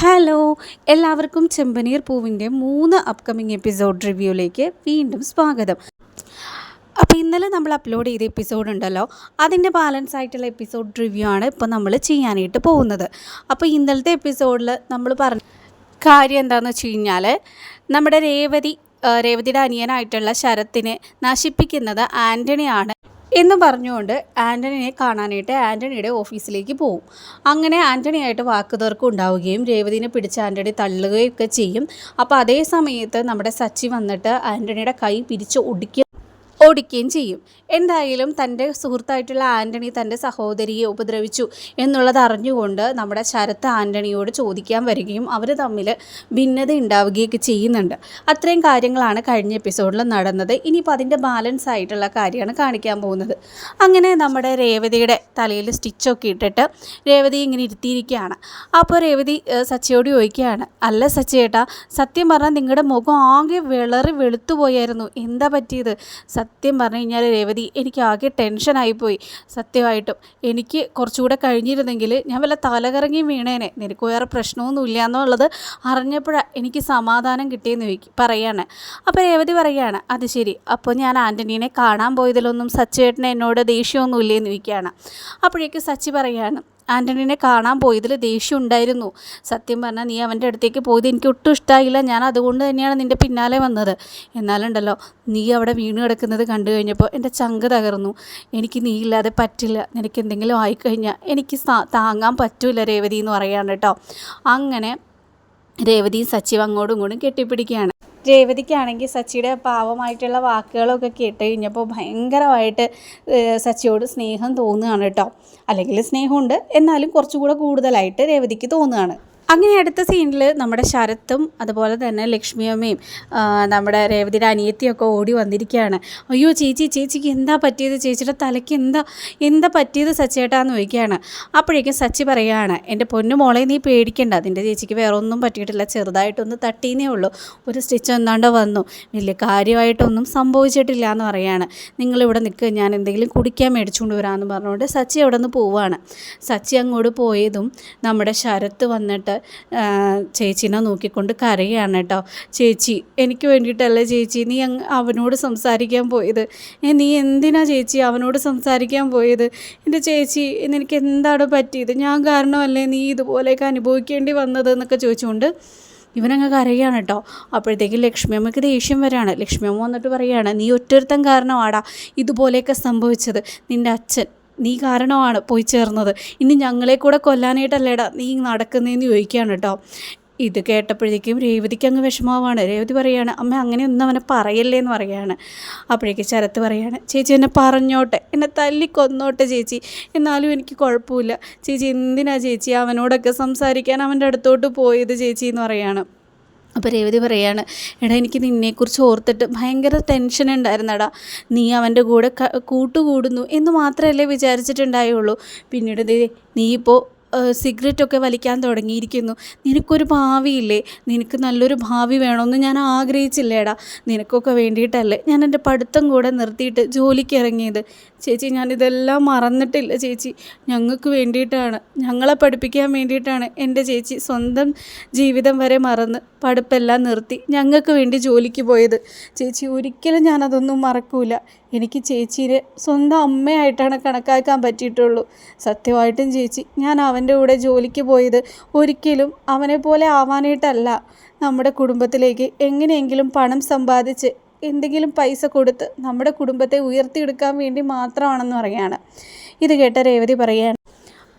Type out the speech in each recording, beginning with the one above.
Hello എല്ലാവർക്കും ചെമ്പനീർ പൂവിന്റെ മൂന്ന് അപ്കമിങ് എപ്പിസോഡ് റിവ്യൂയിലേക്ക് വീണ്ടും സ്വാഗതം. അപ്പോൾ ഇന്നലെ നമ്മൾ അപ്ലോഡ് ചെയ്ത എപ്പിസോഡ് ഉണ്ടല്ലോ അതിന്റെ ബാലൻസ് ആയിട്ടുള്ള എപ്പിസോഡ് റിവ്യൂ ആണ് ഇപ്പോൾ നമ്മൾ ചെയ്യാനായിട്ട് പോകുന്നത്. അപ്പോൾ ഇന്നലത്തെ എപ്പിസോഡിൽ നമ്മൾ പറഞ്ഞ കാര്യം എന്താണെന്ന് വെച്ച് കഴിഞ്ഞാൽ നമ്മുടെ രേവതി രേവതിയുടെ അനിയനായിട്ടുള്ള ശരത്തിനെ നശിപ്പിക്കുന്നത് ആന്റണിയാണ് എന്ന് പറഞ്ഞുകൊണ്ട് ആന്റണിയെ കാണാനായിട്ട് ആന്റണിയുടെ ഓഫീസിലേക്ക് പോവും. അങ്ങനെ ആന്റണിയായിട്ട് വാക്കുതർക്കം ഉണ്ടാവുകയും രേവതിനെ പിടിച്ച് ആന്റണി തള്ളുകയൊക്കെ ചെയ്യും. അപ്പോൾ അതേ സമയത്ത് നമ്മുടെ സച്ചി വന്നിട്ട് ആന്റണിയുടെ കൈ പിരിച്ച് ഒടിക്കുക ഓടിക്കുകയും ചെയ്യും. എന്തായാലും തന്റെ സുഹൃത്തായിട്ടുള്ള ആന്റണി തന്റെ സഹോദരിയെ ഉപദ്രവിച്ചു എന്നുള്ളത് അറിഞ്ഞുകൊണ്ട് നമ്മുടെ ശരത്ത് ആന്റണിയോട് ചോദിക്കാൻ വരികയും അവർ തമ്മിൽ ഭിന്നത ഉണ്ടാവുകയൊക്കെ ചെയ്യുന്നുണ്ട്. അത്രയും കാര്യങ്ങളാണ് കഴിഞ്ഞ എപ്പിസോഡിൽ നടന്നത്. ഇനിയിപ്പോൾ അതിന്റെ ബാലൻസ് ആയിട്ടുള്ള കാര്യമാണ് കാണിക്കാൻ പോകുന്നത്. അങ്ങനെ നമ്മുടെ രേവതിയുടെ തലയിൽ സ്റ്റിച്ചൊക്കെ ഇട്ടിട്ട് രേവതി ഇങ്ങനെ ഇരുത്തിയിരിക്കുകയാണ്. അപ്പോൾ രേവതി സച്ചയോട് ചോദിക്കുകയാണ് അല്ല സച്ചിയേട്ടാ സത്യം പറഞ്ഞാൽ നിങ്ങളുടെ മുഖം ആകെ വിളറി വെളുത്തു പോയായിരുന്നു എന്താ പറ്റിയത്? സത്യം പറഞ്ഞു കഴിഞ്ഞാൽ രേവതി എനിക്ക് ആകെ ടെൻഷനായിപ്പോയി സത്യമായിട്ടും എനിക്ക് കുറച്ചുകൂടെ കഴിഞ്ഞിരുന്നെങ്കിൽ ഞാൻ വല്ല തലകറങ്ങി വീണേനെ. നിനക്ക് വേറെ പ്രശ്നമൊന്നുമില്ല എന്നുള്ളത് അറിഞ്ഞപ്പോഴാണ് എനിക്ക് സമാധാനം കിട്ടിയെന്ന് ചോദിക്കും പറയാണ്. അപ്പോൾ രേവതി പറയാണ് അത് ശരി. അപ്പോൾ ഞാൻ ആന്റണീനെ കാണാൻ പോയതിലൊന്നും സച്ചേട്ടനെ എന്നോട് ദേഷ്യമൊന്നുമില്ലേന്ന് ചോദിക്കുകയാണ്. അപ്പോഴേക്ക് സച്ചി പറയാണ് ആന്റണീനെ കാണാൻ പോയതിൽ ദേഷ്യം ഉണ്ടായിരുന്നു സത്യം പറഞ്ഞാൽ നീ അവന്റെ അടുത്തേക്ക് പോയത് എനിക്ക് ഒട്ടും ഇഷ്ടമായില്ല ഞാൻ അതുകൊണ്ട് തന്നെയാണ് നിന്റെ പിന്നാലെ വന്നത്. എന്നാലുണ്ടല്ലോ നീ അവിടെ വീണ് കിടക്കുന്നത് കണ്ടു കഴിഞ്ഞപ്പോൾ എന്റെ ചങ്ക് തകർന്നു. എനിക്ക് നീ ഇല്ലാതെ പറ്റില്ല. നിനക്ക് എന്തെങ്കിലും ആയിക്കഴിഞ്ഞാൽ എനിക്ക് താങ്ങാൻ പറ്റില്ല രേവതി എന്ന് പറയാണ് കേട്ടോ. അങ്ങനെ രേവതിയും സച്ചിവ് അങ്ങോട്ടും ഇങ്ങോട്ടും കെട്ടിപ്പിടിക്കുകയാണ്. രേവതിക്കാണെങ്കിൽ സച്ചിയുടെ പാവമായിട്ടുള്ള വാക്കുകളൊക്കെ കേട്ട് കഴിഞ്ഞപ്പോൾ ഭയങ്കരമായിട്ട് സച്ചിയോട് സ്നേഹം തോന്നുകയാണ് കേട്ടോ. അല്ലെങ്കിൽ സ്നേഹമുണ്ട് എന്നാലും കുറച്ചുകൂടെ കൂടുതലായിട്ട് രേവതിക്ക് തോന്നുകയാണ്. അങ്ങനെ അടുത്ത സീനിൽ നമ്മുടെ ശരത്തും അതുപോലെ തന്നെ ലക്ഷ്മിയമ്മയും നമ്മുടെ രേവതിയുടെ അനിയത്തിയൊക്കെ ഓടി വന്നിരിക്കുകയാണ്. അയ്യോ ചേച്ചി ചേച്ചിക്ക് എന്താ പറ്റിയത്? ചേച്ചിയുടെ തലയ്ക്ക് എന്താ എന്താ പറ്റിയത് സച്ചേട്ടാന്ന് ചോദിക്കുകയാണ്. അപ്പോഴേക്കും സച്ചി പറയുകയാണ് എന്റെ പൊന്നു മോളെ നീ പേടിക്കണ്ട. അതിന്റെ ചേച്ചിക്ക് വേറെ ഒന്നും പറ്റിയിട്ടില്ല. ചെറുതായിട്ടൊന്ന് തട്ടീന്നേ ഉള്ളൂ. ഒരു സ്റ്റിച്ച് എന്താണ്ടോ വന്നു. വലിയ കാര്യമായിട്ടൊന്നും സംഭവിച്ചിട്ടില്ല എന്ന് പറയാണ് നിങ്ങളിവിടെ നിൽക്കുക ഞാൻ എന്തെങ്കിലും കുടിക്കാൻ മേടിച്ചുകൊണ്ട് വരാമെന്ന് പറഞ്ഞുകൊണ്ട് സച്ചി അവിടെ നിന്ന് പോവുകയാണ്. സച്ചി അങ്ങോട്ട് പോയതും നമ്മുടെ ശരത്ത് വന്നിട്ട് ചേച്ചീനെ നോക്കിക്കൊണ്ട് കരയാണ് കേട്ടോ. ചേച്ചി എനിക്ക് വേണ്ടിയിട്ടല്ലേ ചേച്ചി നീ അവനോട് സംസാരിക്കാൻ പോയത്? നീ എന്തിനാ ചേച്ചി അവനോട് സംസാരിക്കാൻ പോയത്? എന്റെ ചേച്ചി എനിക്ക് എന്താണ് പറ്റിയത്? ഞാൻ കാരണമല്ലേ നീ ഇതുപോലെയൊക്കെ അനുഭവിക്കേണ്ടി വന്നത്? എന്നൊക്കെ ചോദിച്ചുകൊണ്ട് ഇവനങ്ങ് കരയാണ് കേട്ടോ. അപ്പോഴത്തേക്ക് ലക്ഷ്മി അമ്മയ്ക്ക് ദേഷ്യം വരാണ്. ലക്ഷ്മി അമ്മ വന്നിട്ട് പറയുകയാണ് നീ ഒറ്റൊരുത്തൻ കാരണമാടാ ഇതുപോലെയൊക്കെ സംഭവിച്ചത്. നിന്റെ അച്ഛൻ നീ കാരണമാണ് പോയി ചേർന്നത്. ഇനി ഞങ്ങളെ കൂടെ കൊല്ലാനായിട്ടല്ലേടാ നീ നടക്കുന്നതെന്ന് ചോദിക്കുകയാണ് കേട്ടോ. ഇത് കേട്ടപ്പോഴേക്കും രേവതിക്ക് അങ്ങ് വിഷമാവാണ് രേവതി പറയാണ് അമ്മ അങ്ങനെയൊന്നും അവനെ പറയല്ലേ എന്ന് പറയാണ്. അപ്പോഴേക്ക് ശരത്ത് പറയാണ് ചേച്ചി എന്നെ പറഞ്ഞോട്ടെ എന്നെ തല്ലി കൊന്നോട്ടെ ചേച്ചി. എന്നാലും എനിക്ക് കുഴപ്പമില്ല. ചേച്ചി എന്തിനാ ചേച്ചി അവനോടൊക്കെ സംസാരിക്കാൻ അവന്റെ അടുത്തോട്ട് പോയത് ചേച്ചി? എന്ന് പറയാണ്. അപ്പോൾ രേവതി പറയാണ് എടാ എനിക്ക് നിന്നെക്കുറിച്ച് ഓർത്തിട്ട് ഭയങ്കര ടെൻഷൻ ഉണ്ടായിരുന്നടാ. നീ അവന്റെ കൂടെ കൂട്ടുകൂടുന്നു എന്ന് മാത്രമല്ലേ വിചാരിച്ചിട്ടുണ്ടായുള്ളൂ. പിന്നീട് നീ ഇപ്പോൾ സിഗരറ്റൊക്കെ വലിക്കാൻ തുടങ്ങിയിരിക്കുന്നു. നിനക്കൊരു ഭാവിയില്ലേ? നിനക്ക് നല്ലൊരു ഭാവി വേണമെന്ന് ഞാൻ ആഗ്രഹിച്ചില്ലേടാ. നിനക്കൊക്കെ വേണ്ടിയിട്ടല്ലേ ഞാൻ എന്റെ പഠിത്തം കൂടെ നിർത്തിയിട്ട് ജോലിക്ക് ഇറങ്ങിയത്? ചേച്ചി ഞാനിതെല്ലാം മറന്നിട്ടില്ല ചേച്ചി. ഞങ്ങൾക്ക് വേണ്ടിയിട്ടാണ്. ഞങ്ങളെ പഠിപ്പിക്കാൻ വേണ്ടിയിട്ടാണ് എന്റെ ചേച്ചി സ്വന്തം ജീവിതം വരെ മറന്ന് പഠിപ്പെല്ലാം നിർത്തി ഞങ്ങൾക്ക് വേണ്ടി ജോലിക്ക് പോയത്. ചേച്ചി ഒരിക്കലും ഞാനതൊന്നും മറക്കൂല. എനിക്ക് ചേച്ചീനെ സ്വന്തം അമ്മയായിട്ടാണ് കണക്കാക്കാൻ പറ്റിയിട്ടുള്ളൂ. സത്യമായിട്ടും ചേച്ചി ഞാൻ അവന്റെ കൂടെ ജോലിക്ക് പോയത് ഒരിക്കലും അവനെ പോലെ ആവാനായിട്ടല്ല. നമ്മുടെ കുടുംബത്തിലേക്ക് എങ്ങനെയെങ്കിലും പണം സമ്പാദിച്ച് എന്തെങ്കിലും പൈസ കൊടുത്ത് നമ്മുടെ കുടുംബത്തെ ഉയർത്തിയെടുക്കാൻ വേണ്ടി മാത്രമാണെന്ന് പറയാണ് ഇത് കേട്ട രേവതി പറയുകയാണ്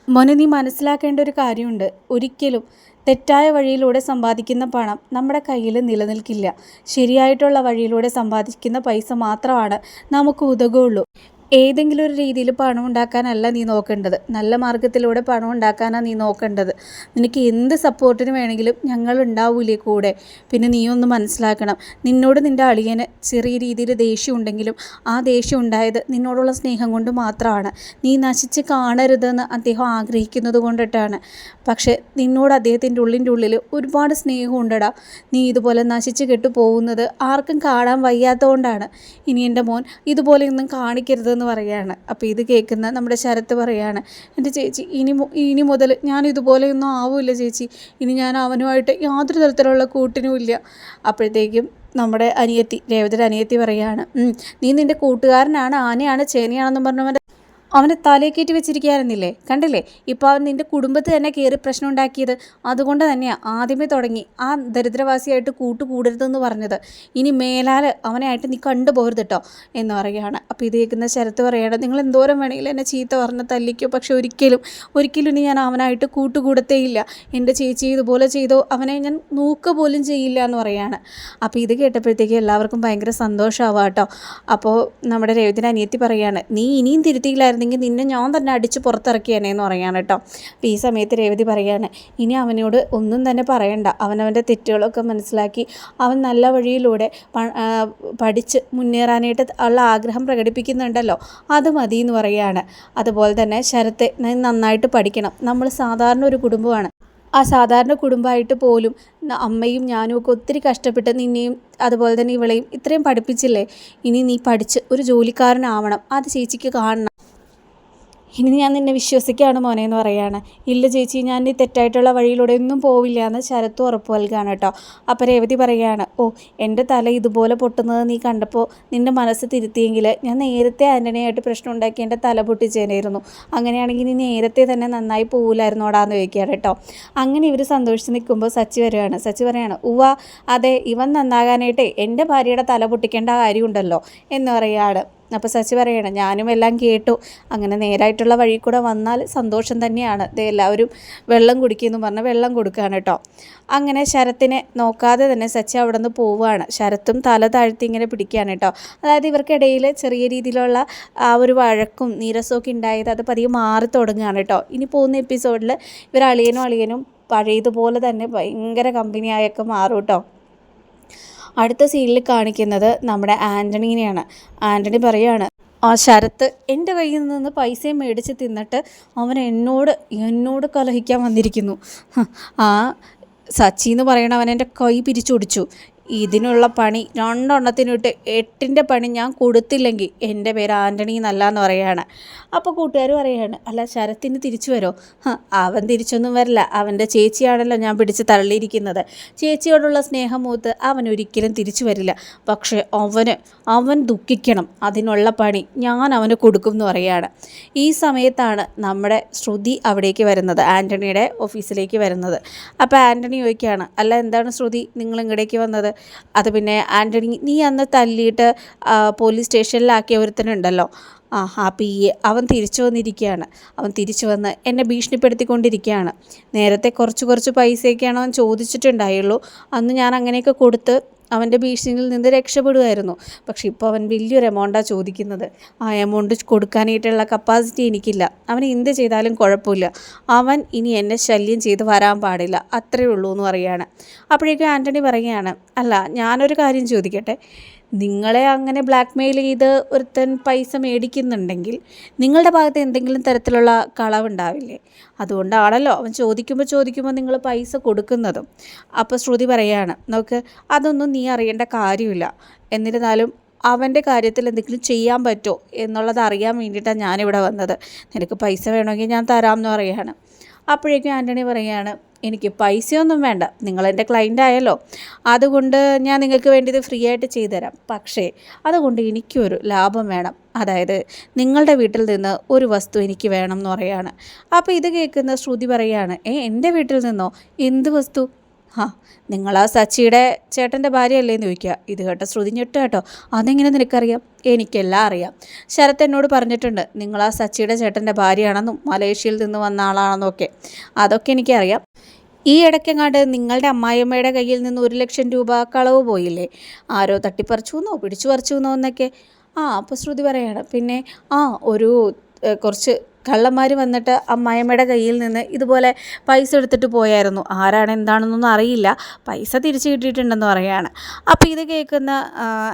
മോനെ നീ മനസ്സിലാക്കേണ്ട ഒരു കാര്യമുണ്ട്. ഒരിക്കലും തെറ്റായ വഴിയിലൂടെ സമ്പാദിക്കുന്ന പണം നമ്മുടെ കയ്യിൽ നിലനിൽക്കില്ല. ശരിയായിട്ടുള്ള വഴിയിലൂടെ സമ്പാദിക്കുന്ന പൈസ മാത്രമാണ് നമുക്ക് ഉതകുള്ളൂ ഏതെങ്കിലും ഒരു രീതിയിൽ പണം ഉണ്ടാക്കാനല്ല നീ നോക്കേണ്ടത്. നല്ല മാർഗത്തിലൂടെ പണം ഉണ്ടാക്കാനാണ് നീ നോക്കേണ്ടത്. നിനക്ക് എന്ത് സപ്പോർട്ടിന് വേണമെങ്കിലും ഞങ്ങൾ ഉണ്ടാവൂലേ കൂടെ. പിന്നെ നീ ഒന്ന് മനസ്സിലാക്കണം. നിന്നോട് നിന്റെ അളിയന് ചെറിയ രീതിയിൽ ദേഷ്യം ഉണ്ടെങ്കിലും ആ ദേഷ്യം ഉണ്ടായത് നിന്നോടുള്ള സ്നേഹം കൊണ്ട് മാത്രമാണ്. നീ നശിച്ച് കാണരുതെന്ന് അദ്ദേഹം ആഗ്രഹിക്കുന്നത് കൊണ്ടിട്ടാണ്. പക്ഷേ നിന്നോട് അദ്ദേഹത്തിന്റെ ഉള്ളിന്റെ ഉള്ളിൽ ഒരുപാട് സ്നേഹം ഉണ്ടടാ. നീ ഇതുപോലെ നശിച്ച് കെട്ടു പോകുന്നത് ആർക്കും കാണാൻ വയ്യാത്തതുകൊണ്ടാണ്. ഇനി എന്റെ മോൻ ഇതുപോലെയൊന്നും കാണിക്കരുതെന്ന് എന്ന് പറയുകയാണ്. അപ്പോൾ ഇത് കേൾക്കുന്ന നമ്മുടെ ശരത്ത് പറയുകയാണ് എന്റെ ചേച്ചി ഇനി ഇനി മുതൽ ഞാൻ ഇതുപോലെയൊന്നും ആവില്ല ചേച്ചി. ഇനി ഞാൻ അവനുമായിട്ട് യാതൊരു തരത്തിലുള്ള കൂട്ടിനും ഇല്ല. അപ്പോഴത്തേക്കും നമ്മുടെ അനിയത്തി രേവതിയുടെ അനിയത്തി പറയുകയാണ് നീ നിന്റെ കൂട്ടുകാരനാണ് ആനയാണ് ചേനയാണെന്നും പറഞ്ഞവന്റെ അവനെ കയറ്റി വെച്ചിരിക്കുകയായിരുന്നില്ലേ? കണ്ടില്ലേ? ഇപ്പോൾ അവൻ നിന്റെ കുടുംബത്തിൽ തന്നെ കയറി പ്രശ്നം ഉണ്ടാക്കിയത് അതുകൊണ്ട് തന്നെയാണ് ആദ്യമേ തുടങ്ങി ആ ദരിദ്രവാസിയായിട്ട് കൂട്ടുകൂടരുതെന്ന് പറഞ്ഞത്. ഇനി മേലാൽ അവനായിട്ട് നീ കണ്ടുപോകരുത് കേട്ടോ എന്ന് പറയുകയാണ്. അപ്പോൾ ഇത് കേൾക്കുന്ന ശരത്ത് പറയുകയാണ് നിങ്ങൾ എന്തോരം വേണമെങ്കിലും എന്നെ ചീത്ത പറഞ്ഞ് തല്ലിക്കോ. പക്ഷെ ഒരിക്കലും ഒരിക്കലും ഇനി ഞാൻ അവനായിട്ട് കൂട്ടുകൂടത്തേയില്ല എന്റെ ചേച്ചി ഇതുപോലെ ചെയ്തോ അവനെ ഞാൻ നോക്ക പോലും ചെയ്യില്ല എന്ന് പറയുകയാണ് അപ്പോൾ ഇത് കേട്ടപ്പോഴത്തേക്ക് എല്ലാവർക്കും ഭയങ്കര സന്തോഷമാവാം കേട്ടോ അപ്പോൾ നമ്മുടെ രേവതിന്റെ അനിയത്തി പറയുകയാണ് നീ ഇനിയും തിരുത്തിയില്ലായിരുന്നെങ്കിൽ നിന്നെ ഞാൻ തന്നെ അടിച്ച് പുറത്തിറക്കിയേനെ എന്ന് പറയാണ് കേട്ടോ. അപ്പോൾ ഈ സമയത്ത് രേവതി പറയാണ് ഇനി അവനോട് ഒന്നും തന്നെ പറയണ്ട. അവനവന്റെ തെറ്റുകളൊക്കെ മനസ്സിലാക്കി അവൻ നല്ല വഴിയിലൂടെ പഠിച്ച് മുന്നേറാനായിട്ട് ഉള്ള ആഗ്രഹം പ്രകടിപ്പിക്കുന്നുണ്ടല്ലോ. അത് മതി എന്ന് പറയുകയാണ്. അതുപോലെ തന്നെ ശരത്തെ നന്നായിട്ട് പഠിക്കണം. നമ്മൾ സാധാരണ ഒരു കുടുംബമാണ്. ആ സാധാരണ കുടുംബമായിട്ട് പോലും അമ്മയും ഞാനും ഒക്കെ ഒത്തിരി കഷ്ടപ്പെട്ട് നിന്നെയും അതുപോലെ തന്നെ ഇവളെയും ഇത്രയും പഠിപ്പിച്ചില്ലേ? ഇനി നീ പഠിച്ച് ഒരു ജോലിക്കാരനാവണം. അത് ചേച്ചിക്ക് കാണണം. ഇനി ഞാൻ നിന്നെ വിശ്വസിക്കുകയാണ് മോനെ എന്ന് പറയാണ്. ഇല്ല ചേച്ചി ഞാൻ ഈ തെറ്റായിട്ടുള്ള വഴിയിലൂടെ ഒന്നും പോവില്ല എന്ന് ശരത്ത് ഉറപ്പ് നൽകുകയാണ് കേട്ടോ. അപ്പോൾ രേവതി പറയുകയാണ് ഓ എന്റെ തല ഇതുപോലെ പൊട്ടുന്നത് നീ കണ്ടപ്പോൾ നിന്റെ മനസ്സ് തിരുത്തിയെങ്കിൽ ഞാൻ നേരത്തെ ആന്റണിയായിട്ട് പ്രശ്നം ഉണ്ടാക്കി എന്റെ തല പൊട്ടിച്ചേനായിരുന്നു. അങ്ങനെയാണെങ്കിൽ നീ നേരത്തെ തന്നെ നന്നായി പോവില്ലായിരുന്നോടാന്ന് ചോദിക്കുകയാണ് കേട്ടോ. അങ്ങനെ ഇവർ സന്തോഷിച്ച് നിൽക്കുമ്പോൾ സച്ചി വരികയാണ്. സച്ചി പറയാണ് ഉവ്വ അതെ ഇവൻ നന്നാകാനായിട്ടേ എന്റെ ഭാര്യയുടെ തല പൊട്ടിക്കേണ്ട കാര്യമുണ്ടല്ലോ എന്ന് പറയുകയാണ്. അപ്പോൾ സച്ചി പറയണം ഞാനും എല്ലാം കേട്ടു. അങ്ങനെ നേരായിട്ടുള്ള വഴി കൂടെ വന്നാൽ സന്തോഷം തന്നെയാണ്. ഇത് എല്ലാവരും വെള്ളം കുടിക്കുമെന്ന് പറഞ്ഞ് വെള്ളം കൊടുക്കുകയാണ് കേട്ടോ. അങ്ങനെ ശരത്തിനെ നോക്കാതെ തന്നെ സച്ചി അവിടെ നിന്ന് പോവുകയാണ്. ശരത്തും തല താഴ്ത്തി ഇങ്ങനെ പിടിക്കുകയാണ് കേട്ടോ. അതായത് ഇവർക്കിടയിൽ ചെറിയ രീതിയിലുള്ള ആ ഒരു വഴക്കും നീരസമൊക്കെ ഉണ്ടായത് അത് പതിയെ മാറി തുടങ്ങുകയാണ് കേട്ടോ. ഇനി പോകുന്ന എപ്പിസോഡിൽ ഇവർ അളിയനും അളിയനും പഴയതുപോലെ തന്നെ ഭയങ്കര കമ്പനിയായൊക്കെ മാറും കേട്ടോ. അടുത്ത സീനിൽ കാണിക്കുന്നത് നമ്മുടെ ആന്റണീനെയാണ് ആന്റണി പറയാണ് ആ ശരത്ത് എന്റെ കയ്യിൽ നിന്ന് പൈസയും മേടിച്ച് തിന്നിട്ട് അവൻ എന്നോട് എന്നോട് കലഹിക്കാൻ വന്നിരിക്കുന്നു. ആ സച്ചി എന്ന് പറയണവൻ എന്റെ കൈ പിരിച്ചു പിരിച്ചൊടിച്ചു. ഇതിനുള്ള പണി രണ്ടെണ്ണത്തിനിട്ട് എട്ടിന്റെ പണി ഞാൻ കൊടുത്തില്ലെങ്കിൽ എന്റെ പേര് ആന്റണി എന്നല്ല എന്ന് പറയാണ് അപ്പോൾ കൂട്ടുകാർ പറയാണ് അല്ല ശരത്തിന് തിരിച്ചു വരോ ഹ, അവൻ തിരിച്ചൊന്നും വരില്ല. അവന്റെ ചേച്ചിയാണല്ലോ ഞാൻ പിടിച്ച് തള്ളിയിരിക്കുന്നത്. ചേച്ചിയോടുള്ള സ്നേഹം മൂത്ത് അവൻ ഒരിക്കലും തിരിച്ചു വരില്ല. പക്ഷേ അവന് അവൻ ദുഃഖിക്കണം. അതിനുള്ള പണി ഞാൻ അവന് കൊടുക്കും എന്ന് പറയാണ് ഈ സമയത്താണ് നമ്മുടെ ശ്രുതി അവിടേക്ക് വരുന്നത് ആന്റണിയുടെ ഓഫീസിലേക്ക് വരുന്നത്. അപ്പോൾ ആന്റണി ചോദിക്കുകയാണ് അല്ല എന്താണ് ശ്രുതി? നിങ്ങൾ ഇങ്ങടേക്ക് വന്നത്? അത് പിന്നെ ആന്റണി നീ അന്ന് തല്ലിയിട്ട് പോലീസ് സ്റ്റേഷനിലാക്കിയ ഒരുത്തനുണ്ടല്ലോ. ആ ആ പി എ അവൻ തിരിച്ചു വന്നിരിക്കുകയാണ്. അവൻ തിരിച്ചു വന്ന് എന്നെ ഭീഷണിപ്പെടുത്തിക്കൊണ്ടിരിക്കുകയാണ്. നേരത്തെ കുറച്ച് കുറച്ച് പൈസയൊക്കെയാണ് അവൻ ചോദിച്ചിട്ടുണ്ടായുള്ളൂ. അന്ന് ഞാൻ അങ്ങനെയൊക്കെ കൊടുത്ത് അവന്റെ ഭീഷണിയിൽ നിന്ന് രക്ഷപ്പെടുമായിരുന്നു. പക്ഷെ ഇപ്പോൾ അവൻ വലിയൊരു എമൗണ്ടാണ് ചോദിക്കുന്നത്. ആ എമൗണ്ട് കൊടുക്കാനായിട്ടുള്ള കപ്പാസിറ്റി എനിക്കില്ല. അവൻ എന്ത് ചെയ്താലും കുഴപ്പമില്ല. അവൻ ഇനി എന്നെ ശല്യം ചെയ്ത് വരാൻ പാടില്ല. അത്രയേ ഉള്ളൂ എന്ന് പറയുകയാണ്. അപ്പോഴേക്കും ആന്റണി പറയുകയാണ് അല്ല ഞാനൊരു കാര്യം ചോദിക്കട്ടെ? നിങ്ങളെ അങ്ങനെ ബ്ലാക്ക് മെയിൽ ചെയ്ത് ഒരുത്തൻ പൈസ മേടിക്കുന്നുണ്ടെങ്കിൽ നിങ്ങളുടെ ഭാഗത്ത് എന്തെങ്കിലും തരത്തിലുള്ള കളവുണ്ടാവില്ലേ? അതുകൊണ്ടാണല്ലോ അവൻ ചോദിക്കുമ്പോൾ ചോദിക്കുമ്പോൾ നിങ്ങൾ പൈസ കൊടുക്കുന്നതും. അപ്പോൾ ശ്രുതി പറയാണ് നോക്ക് അതൊന്നും നീ അറിയേണ്ട കാര്യമില്ല. എന്നിരുന്നാലും അവന്റെ കാര്യത്തിൽ എന്തെങ്കിലും ചെയ്യാൻ പറ്റുമോ എന്നുള്ളത് അറിയാൻ വേണ്ടിയിട്ടാണ് ഞാനിവിടെ വന്നത്. നിനക്ക് പൈസ വേണമെങ്കിൽ ഞാൻ തരാമെന്ന് പറയുകയാണ് അപ്പോഴേക്കും ആന്റണി പറയാണ് എനിക്ക് പൈസയൊന്നും വേണ്ട. നിങ്ങളെന്റെ ക്ലയന്റ് ആയല്ലോ. അതുകൊണ്ട് ഞാൻ നിങ്ങൾക്ക് വേണ്ടി ഇത് ഫ്രീ ആയിട്ട് ചെയ്തു തരാം പക്ഷേ അതുകൊണ്ട് എനിക്കൊരു ലാഭം വേണം. അതായത് നിങ്ങളുടെ വീട്ടിൽ നിന്ന് ഒരു വസ്തു എനിക്ക് വേണം എന്ന് പറയാണ്. അപ്പോൾ ഇത് കേൾക്കുന്ന ശ്രുതി പറയാണ് ഏ എന്റെ വീട്ടിൽ നിന്നോ? എന്ത് വസ്തു? ആ നിങ്ങൾ ആ സച്ചിയുടെ ചേട്ടന്റെ ഭാര്യയല്ലേ എന്ന് ചോദിക്കുക. ഇത് കേട്ടോ ശ്രുതി ഞെട്ട് കേട്ടോ. അതെങ്ങനെ നിനക്കറിയാം? എനിക്കെല്ലാം അറിയാം. ശരത് എന്നോട് പറഞ്ഞിട്ടുണ്ട് നിങ്ങൾ ആ സച്ചിയുടെ ചേട്ടന്റെ ഭാര്യയാണെന്നും മലേഷ്യയിൽ നിന്ന് വന്ന ആളാണെന്നും ഒക്കെ അതൊക്കെ എനിക്കറിയാം. ഈ ഇടയ്ക്കെങ്ങാണ്ട് നിങ്ങളുടെ അമ്മായിയമ്മയുടെ കയ്യിൽ നിന്ന് ഒരു ലക്ഷം രൂപ കളവ് പോയില്ലേ? ആരോ തട്ടിപ്പറിച്ചു എന്നോ പിടിച്ചു പറിച്ചു എന്നോ എന്നൊക്കെ. ആ അപ്പോൾ ശ്രുതി പറയാണ് പിന്നെ ആ ഒരു കുറച്ച് കള്ളന്മാർ വന്നിട്ട് അമ്മായിയമ്മയുടെ കയ്യിൽ നിന്ന് ഇതുപോലെ പൈസ എടുത്തിട്ട് പോയായിരുന്നു. ആരാണ് എന്താണെന്നൊന്നും അറിയില്ല. പൈസ തിരിച്ചു കിട്ടിയിട്ടുണ്ടെന്ന് പറയാണ് അപ്പോൾ ഇത് കേൾക്കുന്ന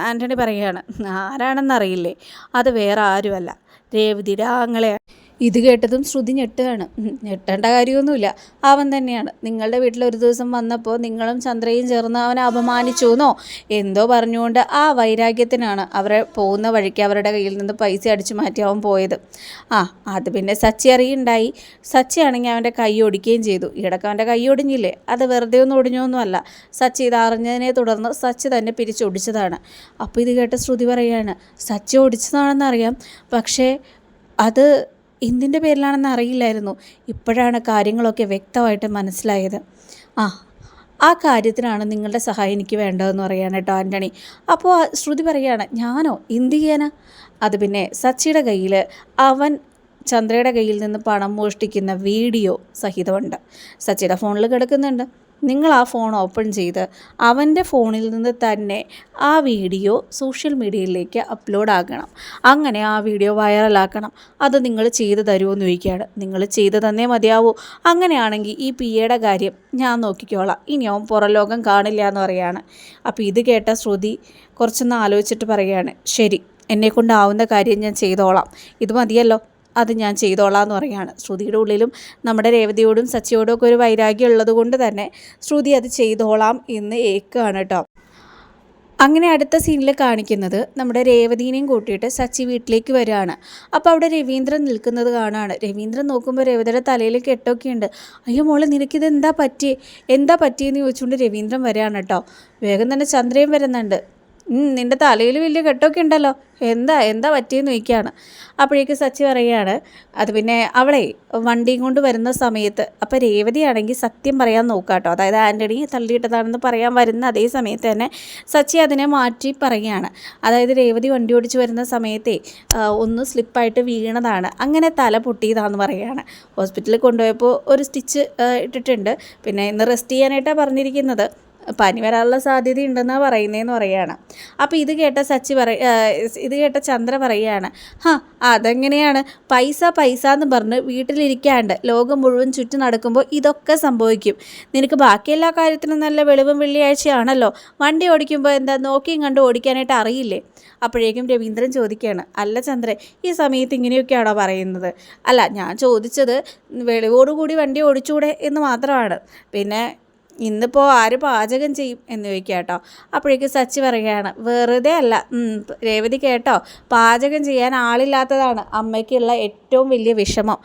ആന്റണി പറയുകയാണ് ആരാണെന്നറിയില്ലേ അത് വേറെ ആരുമല്ല. രേവതിയുടെ ആങ്ങളെയാണ് ഇത് കേട്ടതും ശ്രുതി ഞെട്ടുകയാണ് ഞെട്ടേണ്ട കാര്യമൊന്നുമില്ല. അവൻ തന്നെയാണ്. നിങ്ങളുടെ വീട്ടിൽ ഒരു ദിവസം വന്നപ്പോൾ നിങ്ങളും ചന്ദ്രയും ചേർന്ന് അവനെ അപമാനിച്ചു എന്നോ എന്തോ പറഞ്ഞുകൊണ്ട് ആ വൈരാഗ്യത്തിനാണ് അവരെ പോകുന്ന വഴിക്ക് അവരുടെ കയ്യിൽ നിന്ന് പൈസ അടിച്ചു മാറ്റി അവൻ പോയത്. ആ അത് പിന്നെ സച്ചി അറിയുണ്ടായി. സച്ചി ആണെങ്കിൽ അവന്റെ കൈ ഒടിക്കുകയും ചെയ്തു. ഇടയ്ക്ക് അവന്റെ കൈ ഒടിഞ്ഞില്ലേ? അത് വെറുതെ ഒന്നും ഒടിഞ്ഞൊന്നുമല്ല. സച്ചി ഇത് അറിഞ്ഞതിനെ തുടർന്ന് സച്ചി തന്നെ പിരിച്ചൊടിച്ചതാണ് അപ്പോൾ ഇത് കേട്ട ശ്രുതി പറയാണ് സച്ചി ഒടിച്ചതാണെന്നറിയാം. പക്ഷേ അത് എന്തിന്റെ പേരിലാണെന്ന് അറിയില്ലായിരുന്നു. ഇപ്പോഴാണ് കാര്യങ്ങളൊക്കെ വ്യക്തമായിട്ട് മനസ്സിലായത്. ആ ആ കാര്യത്തിനാണ് നിങ്ങളുടെ സഹായം എനിക്ക് വേണ്ടതെന്ന് പറയാണ് കേട്ടോ ആന്റണി അപ്പോൾ ശ്രുതി പറയുകയാണ് ഞാനോ? എന്ത് ചെയ്യാനാ? അത് പിന്നെ സച്ചിയുടെ കയ്യിൽ അവൻ ചന്ദ്രയുടെ കയ്യിൽ നിന്ന് പണം മോഷ്ടിക്കുന്ന വീഡിയോ സഹിതമുണ്ട്. സച്ചിയുടെ ഫോണിൽ കിടക്കുന്നുണ്ട്. നിങ്ങൾ ആ ഫോൺ ഓപ്പൺ ചെയ്ത് അവന്റെ ഫോണിൽ നിന്ന് തന്നെ ആ വീഡിയോ സോഷ്യൽ മീഡിയയിലേക്ക് അപ്ലോഡ് ആക്കണം അങ്ങനെ ആ വീഡിയോ വൈറലാക്കണം. അത് നിങ്ങൾ ചെയ്തു തരുമോ എന്ന് ചോദിക്കുകയാണ്. നിങ്ങൾ ചെയ്തു തന്നേ മതിയാവൂ. അങ്ങനെയാണെങ്കിൽ ഈ പി എയുടെ കാര്യം ഞാൻ നോക്കിക്കോളാം. ഇനി അവൻ പുറം ലോകം കാണില്ല എന്ന് പറയാണ് അപ്പോൾ ഇത് കേട്ട ശ്രുതി കുറച്ചൊന്ന് ആലോചിച്ചിട്ട് പറയുകയാണ്. ശരി എന്നെക്കൊണ്ടാവുന്ന കാര്യം ഞാൻ ചെയ്തോളാം. ഇത് മതിയല്ലോ. അത് ഞാൻ ചെയ്തോളാം എന്ന് പറയുകയാണ്. ശ്രുതിയുടെ ഉള്ളിലും നമ്മുടെ രേവതിയോടും സച്ചിയോടും ഒക്കെ ഒരു വൈരാഗ്യം ഉള്ളത് കൊണ്ട് തന്നെ ശ്രുതി അത് ചെയ്തോളാം എന്ന് ഏക്കുകയാണ് കേട്ടോ. അങ്ങനെ അടുത്ത സീനിൽ കാണിക്കുന്നത് നമ്മുടെ രേവതീനെയും കൂട്ടിയിട്ട് സച്ചി വീട്ടിലേക്ക് വരികയാണ്. അപ്പോൾ അവിടെ രവീന്ദ്രൻ നിൽക്കുന്നത് കാണാണ്. രവീന്ദ്രൻ നോക്കുമ്പോൾ രേവതിയുടെ തലയിൽ കെട്ടൊക്കെ ഉണ്ട്. അയ്യോ മോളെ നിനക്കിത് എന്താ പറ്റി എന്താ പറ്റിയെന്ന് ചോദിച്ചുകൊണ്ട് രവീന്ദ്രൻ വരികയാണ് കേട്ടോ. വേഗം തന്നെ ചന്ദ്രയും വരുന്നുണ്ട്. നിന്റെ തലയിൽ വലിയ കെട്ടൊക്കെ ഉണ്ടല്ലോ. എന്താ എന്താ പറ്റിയെന്ന് ചോദിക്കുകയാണ്. അപ്പോഴേക്ക് സച്ചി പറയുകയാണ് അത് പിന്നെ അവളെ വണ്ടിയും കൊണ്ട് വരുന്ന സമയത്ത് അപ്പോൾ രേവതിയാണെങ്കിൽ സത്യം പറയാൻ നോക്കുക കേട്ടോ അതായത് ആന്റണി തള്ളിയിട്ടതാണെന്ന് പറയാൻ വരുന്ന അതേ സമയത്ത് തന്നെ സച്ചി അതിനെ മാറ്റി പറയുകയാണ്. അതായത് രേവതി വണ്ടി ഓടിച്ച് വരുന്ന സമയത്തെ ഒന്ന് സ്ലിപ്പായിട്ട് വീണതാണ്. അങ്ങനെ തല പൊട്ടിയതാണെന്ന് പറയുകയാണ്. ഹോസ്പിറ്റലിൽ കൊണ്ടുപോയപ്പോൾ ഒരു സ്റ്റിച്ച് ഇട്ടിട്ടുണ്ട്. പിന്നെ ഇന്ന് റെസ്റ്റ് ചെയ്യാനായിട്ടാണ് പറഞ്ഞിരിക്കുന്നത്. പനി വരാനുള്ള സാധ്യത ഉണ്ടെന്നാണ് പറയുന്നതെന്ന് പറയുകയാണ്. അപ്പോൾ ഇത് കേട്ട സച്ചി പറ ഇത് കേട്ട ചന്ദ്ര പറയുകയാണ് ഹാ അതെങ്ങനെയാണ്? പൈസ പൈസ എന്ന് പറഞ്ഞ് വീട്ടിലിരിക്കാണ്ട് ലോകം മുഴുവൻ ചുറ്റി നടക്കുമ്പോൾ ഇതൊക്കെ സംഭവിക്കും. നിനക്ക് ബാക്കി എല്ലാ കാര്യത്തിനും നല്ല വെളിവും വെള്ളിയാഴ്ചയാണല്ലോ. വണ്ടി ഓടിക്കുമ്പോൾ എന്താ നോക്കിയും കണ്ട് ഓടിക്കാനായിട്ട് അറിയില്ലേ? അപ്പോഴേക്കും രവീന്ദ്രൻ ചോദിക്കുകയാണ് അല്ല ചന്ദ്രൻ ഈ സമയത്ത് ഇങ്ങനെയൊക്കെയാണോ പറയുന്നത്? അല്ല ഞാൻ ചോദിച്ചത് വെളിവോടുകൂടി വണ്ടി ഓടിച്ചൂടെ എന്ന് മാത്രമാണ്. പിന്നെ ഇന്നിപ്പോൾ ആര് പാചകം ചെയ്യും എന്ന് ചോദിക്കുക കേട്ടോ അപ്പോഴേക്ക് സച്ചി പറയുകയാണ് വെറുതെ അല്ല രേവതി കേട്ടോ പാചകം ചെയ്യാൻ ആളില്ലാത്തതാണ്. അമ്മയ്ക്കുള്ള ഏറ്റവും വലിയ വിഷമം.